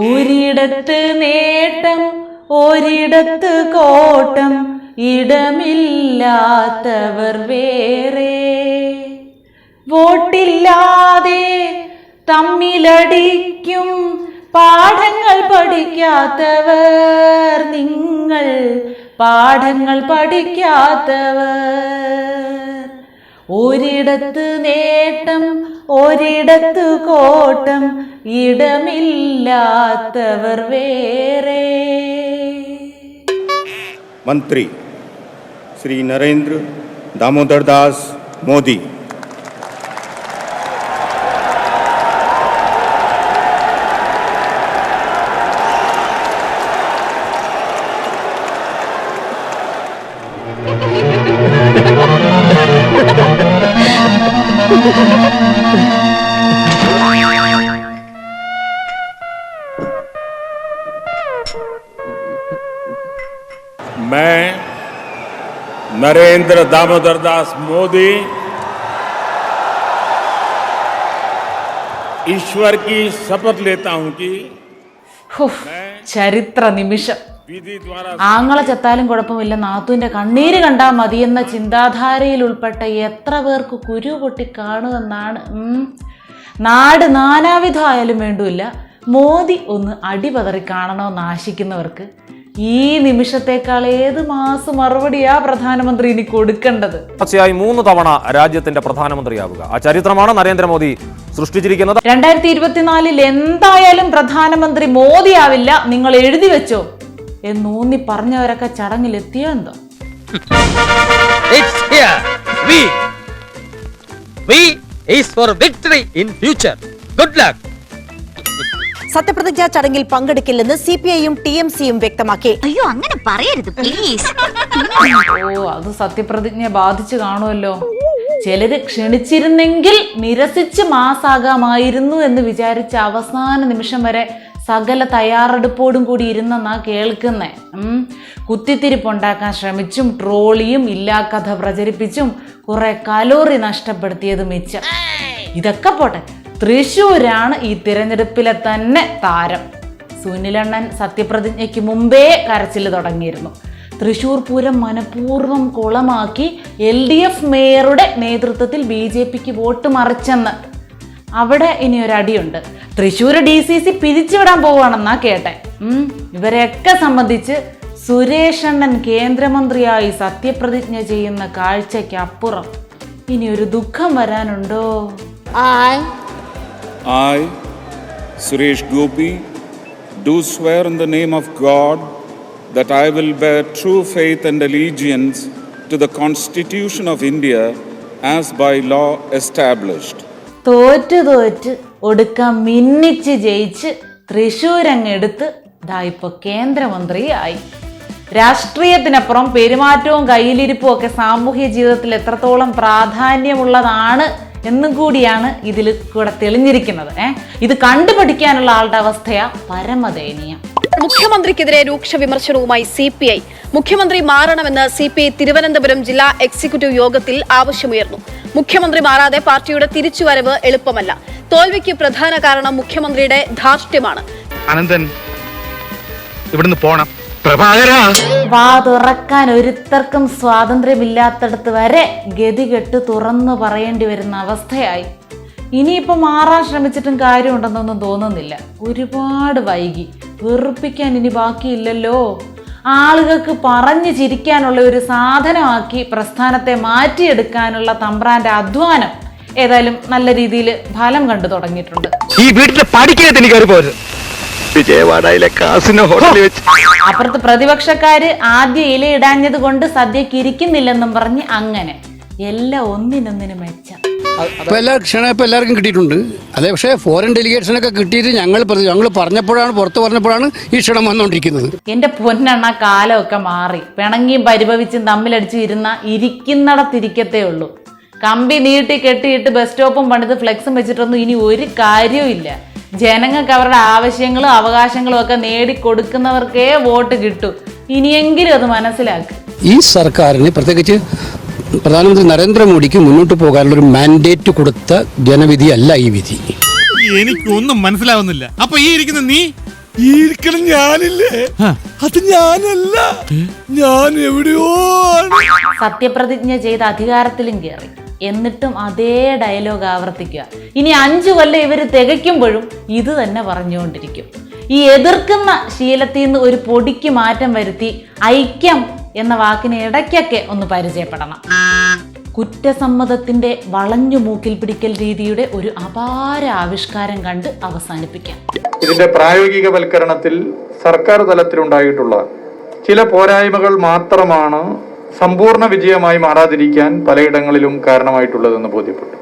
ഒരിടത്ത് നേട്ടം ഒരിടത്ത് കോട്ടം ഇടമില്ലാത്തവർ വേറെ. വോട്ടില്ലാതെ തമ്മിലടിക്കും പാഠങ്ങൾ പഠിക്കാത്തവർ നിങ്ങൾ പാഠങ്ങൾ പഠിക്കാത്തവർ. ഒരിടത്ത് നേട്ടം ഒരിടത്ത് കോട്ടം ഇടമില്ലാത്തവർ വേറെ. മന്ത്രി ശ്രീ നരേന്ദ്ര ദാമോദർദാസ് മോദി. मैं नरेंद्र दामोदर दास मोदी ईश्वर की शपथ लेता हूं कि ഹുഫ്, ചരിത്ര നിമിഷം विधि द्वारा ആങ്ങളെ ചത്താലും കുഴപ്പമില്ല. നാത്തുവിന്റെ കണ്ണീര് കണ്ടാൽ മതിയെന്ന ചിന്താധാരയിൽ ഉൾപ്പെട്ട എത്ര പേർക്ക് കുരു പൊട്ടി കാണുമെന്നാണ് നാട് നാനാവിധമായാലും വേണ്ടില്ല മോദി ഒന്ന് അടിപതറി കാണണമെന്ന് നാശിക്കുന്നവർക്ക് ഈ നിമിഷത്തേക്കാൾ ഏത് മാസം മറുപടിയാ പ്രധാനമന്ത്രി ഇനി കൊടുക്കേണ്ടത്? തീർച്ചയായി മൂന്ന് തവണ രാജ്യത്തിന്റെ പ്രധാനമന്ത്രിയാവുക. ആ ചരിത്രമാണ് നരേന്ദ്രമോദി സൃഷ്ടിച്ചിരിക്കുന്നത്. രണ്ടായിരത്തി ഇരുപത്തിനാലിൽ എന്തായാലും പ്രധാനമന്ത്രി മോദിയാവില്ല. നിങ്ങൾ എഴുതി വെച്ചോ. എന്നൂന്നി പറഞ്ഞവരൊക്കെ ചടങ്ങിലെത്തിയോ എന്തോ It's here. We. We is for victory in future. Good luck. സത്യപ്രതിജ്ഞാ ചടങ്ങിൽ പങ്കെടുക്കില്ലെന്ന് സി പി ഐയും ടി എം സിയും വ്യക്തമാക്കി അയ്യോ അങ്ങനെ പറയരുത് പ്ലീസ് ഓ അത് സത്യപ്രതിജ്ഞ ബാധിച്ചു കാണുമല്ലോ ചിലര് ക്ഷണിച്ചിരുന്നെങ്കിൽ നിരസിച്ച് മാസാകാമായിരുന്നു എന്ന് വിചാരിച്ച അവസാന നിമിഷം വരെ സകല തയ്യാറെടുപ്പോടും കൂടി ഇരുന്നെന്നാ കേൾക്കുന്നേ. കുത്തിത്തിരിപ്പുണ്ടാക്കാൻ ശ്രമിച്ചും ട്രോളിയും ഇല്ലാ കഥ പ്രചരിപ്പിച്ചും കുറെ കലോറി നഷ്ടപ്പെടുത്തിയത് മിച്ചം. ഇതൊക്കെ പോട്ടെ തൃശ്ശൂരാണ് ഈ തിരഞ്ഞെടുപ്പിലെ തന്നെ താരം. സുനിലണ്ണൻ സത്യപ്രതിജ്ഞയ്ക്ക് മുമ്പേ കരച്ചിൽ തുടങ്ങിയിരുന്നു. തൃശൂർ പൂരം മനഃപൂർവം കുളമാക്കി എൽ ഡി എഫ് മേയറുടെ നേതൃത്വത്തിൽ ബി ജെ പിക്ക് വോട്ട് മറിച്ചെന്ന് അവിടെ ഇനി ഒരു അടിയുണ്ട്. തൃശ്ശൂർ ഡി സി സി പിരിച്ചുവിടാൻ പോവാണെന്നാ കേട്ടെ. ഇവരെയൊക്കെ സംബന്ധിച്ച് സുരേഷ് അണ്ണൻ കേന്ദ്രമന്ത്രിയായി സത്യപ്രതിജ്ഞ ചെയ്യുന്ന കാഴ്ചയ്ക്ക് അപ്പുറം ഇനി ഒരു ദുഃഖം വരാനുണ്ടോ? ആയ്. ആയ്. Suresh Gopi do swear in the name of God that I will bear true faith and allegiance to the constitution of India as by law established തോറ്റ് തോറ്റ് ഒടുക്കം മിന്നിച്ച് ജയിച്ച് തൃശൂരങ്ങെടുത്ത് ദാ ഇപ്പൊ കേന്ദ്രമന്ത്രിയായി. രാഷ്ട്രീയത്തിനപ്പുറം പെരുമാറ്റവും കയ്യിലിരിപ്പും ഒക്കെ സാമൂഹ്യ ജീവിതത്തിൽ എത്രത്തോളം പ്രാധാന്യമുള്ളതാണ് എന്നും കൂടിയാണ് ഇതിൽ കൂടെ തെളിഞ്ഞിരിക്കുന്നത് ഏഹ് ഇത് കണ്ടുപഠിക്കാനുള്ള ആളുടെ അവസ്ഥയാ പരമദയനീയം. മുഖ്യമന്ത്രിക്കെതിരെ രൂക്ഷ വിമർശനവുമായി സി പി ഐ. മുഖ്യമന്ത്രി മാറണമെന്ന് സി പി ഐ തിരുവനന്തപുരം ജില്ലാ എക്സിക്യൂട്ടീവ് യോഗത്തിൽ ആവശ്യമുയർന്നു. മുഖ്യമന്ത്രി മാറാതെ പാർട്ടിയുടെ തിരിച്ചുവരവ് എളുപ്പമല്ല. തോൽവിക്ക് പ്രധാന കാരണം മുഖ്യമന്ത്രിയുടെ ധാർഷ്ട്യമാണ്. അനന്തൻ ഇവിടുന്ന് പോണം. പ്രഭാകരാ. വാ തുറക്കാൻ ഒരുത്തർക്കും സ്വാതന്ത്ര്യമില്ലാത്തടത്ത് വരെ ഗതികെട്ട് തുറന്നു പറയേണ്ടി വരുന്ന അവസ്ഥയായി. ഇനിയിപ്പോൾ മാറാൻ ശ്രമിച്ചിട്ടും കാര്യമുണ്ടെന്നൊന്നും തോന്നുന്നില്ല. ഒരുപാട് വൈകി. വെറുപ്പിക്കാൻ ഇനി ബാക്കിയില്ലല്ലോ. ആളുകൾക്ക് പറഞ്ഞു ചിരിക്കാനുള്ള ഒരു സാധനമാക്കി പ്രസ്ഥാനത്തെ മാറ്റിയെടുക്കാനുള്ള തമ്പ്രാന്റെ അധ്വാനം ഏതായാലും നല്ല രീതിയിൽ ഫലം കണ്ടു തുടങ്ങിയിട്ടുണ്ട്. ഈ വീട്ടിലെ എനിക്ക് വിജയവാഡയിലെ കാസിനോ ഹോട്ടലിൽ വെച്ച് അപ്പുറത്ത് പ്രതിപക്ഷക്കാര് ആദ്യ ഇലയിടാഞ്ഞത് കൊണ്ട് സദ്യക്ക് ഇരിക്കുന്നില്ലെന്നും പറഞ്ഞ് അങ്ങനെ. എല്ലാം ഒന്നിനൊന്നിന് മെച്ചം. ഇപ്പൊ എല്ലാ ക്ഷണം ഇപ്പൊ എല്ലാവർക്കും കിട്ടിയിട്ടുണ്ട്. അതെ പക്ഷേ ഫോറിൻ ഡെലിഗേഷനൊക്കെ കിട്ടിയിട്ട് ഞങ്ങൾ ഞങ്ങൾ പറഞ്ഞപ്പോഴാണ് പുറത്ത് പറഞ്ഞപ്പോഴാണ് ഈ ക്ഷണം വന്നുകൊണ്ടിരിക്കുന്നത് എന്റെ പൊന്നെണ്ണ കാലമൊക്കെ മാറി. പിണങ്ങി പരിഭവിച്ച് തമ്മിലടിച്ച് ഇരുന്ന ഇരിക്കുന്നിടത്തിരിക്കത്തേ ഉള്ളൂ. കമ്പി നീട്ടി കെട്ടിയിട്ട് ബസ് സ്റ്റോപ്പും പണിത് ഫ്ലെക്സും വെച്ചിട്ടൊന്നും ഇനി ഒരു കാര്യവും ഇല്ല. ജനങ്ങൾക്ക് അവരുടെ ആവശ്യങ്ങളും അവകാശങ്ങളും ഒക്കെ നേടിക്കൊടുക്കുന്നവർക്കേ വോട്ട് കിട്ടൂ. ഇനിയെങ്കിലും അത് മനസ്സിലാക്കുക ഈ സർക്കാരിന് പ്രത്യേകിച്ച് പ്രധാനമന്ത്രി നരേന്ദ്രമോദിക്ക് മുന്നോട്ട് പോകാനുള്ള ഒരു മാൻഡേറ്റ് കൊടുത്ത ജനവിധി അല്ല ഈ വിധി. എനിക്കൊന്നും മനസ്സിലാവുന്നില്ല. അപ്പൊ ഈ ഇരിക്കുന്ന നീ? ഈ ഇരിക്കണം ഞാനില്ലേ? അത് ഞാനല്ല. ഞാൻ എവിടെയോ. സത്യപ്രതിജ്ഞ ചെയ്ത് അധികാരത്തിലും കയറി എന്നിട്ടും അതേ ഡയലോഗ് ആവർത്തിക്കുക. ഇനി അഞ്ചു കൊല്ലം ഇവർ തികയ്ക്കുമ്പോഴും ഇത് തന്നെ പറഞ്ഞുകൊണ്ടിരിക്കും. ഈ എതിർക്കുന്ന ശീലത്തിൽ നിന്ന് ഒരു പൊടിക്ക് മാറ്റം വരുത്തി ഐക്യം എന്ന വാക്കിന് ഇടയ്ക്കൊക്കെ ഒന്ന് പരിചയപ്പെടണം. കുറ്റസമ്മതത്തിന്റെ വളഞ്ഞു മൂക്കിൽ പിടിക്കൽ രീതിയുടെ ഒരു അപാര ആവിഷ്കാരം കണ്ട് അവസാനിപ്പിക്കാം. ഇതിന്റെ പ്രായോഗികവൽക്കരണത്തിൽ സർക്കാർ തലത്തിലുണ്ടായിട്ടുള്ള ചില പോരായ്മകൾ മാത്രമാണ് സമ്പൂർണ വിജയമായി മാറാതിരിക്കാൻ പലയിടങ്ങളിലും കാരണമായിട്ടുള്ളതെന്ന് ബോധ്യപ്പെട്ടു.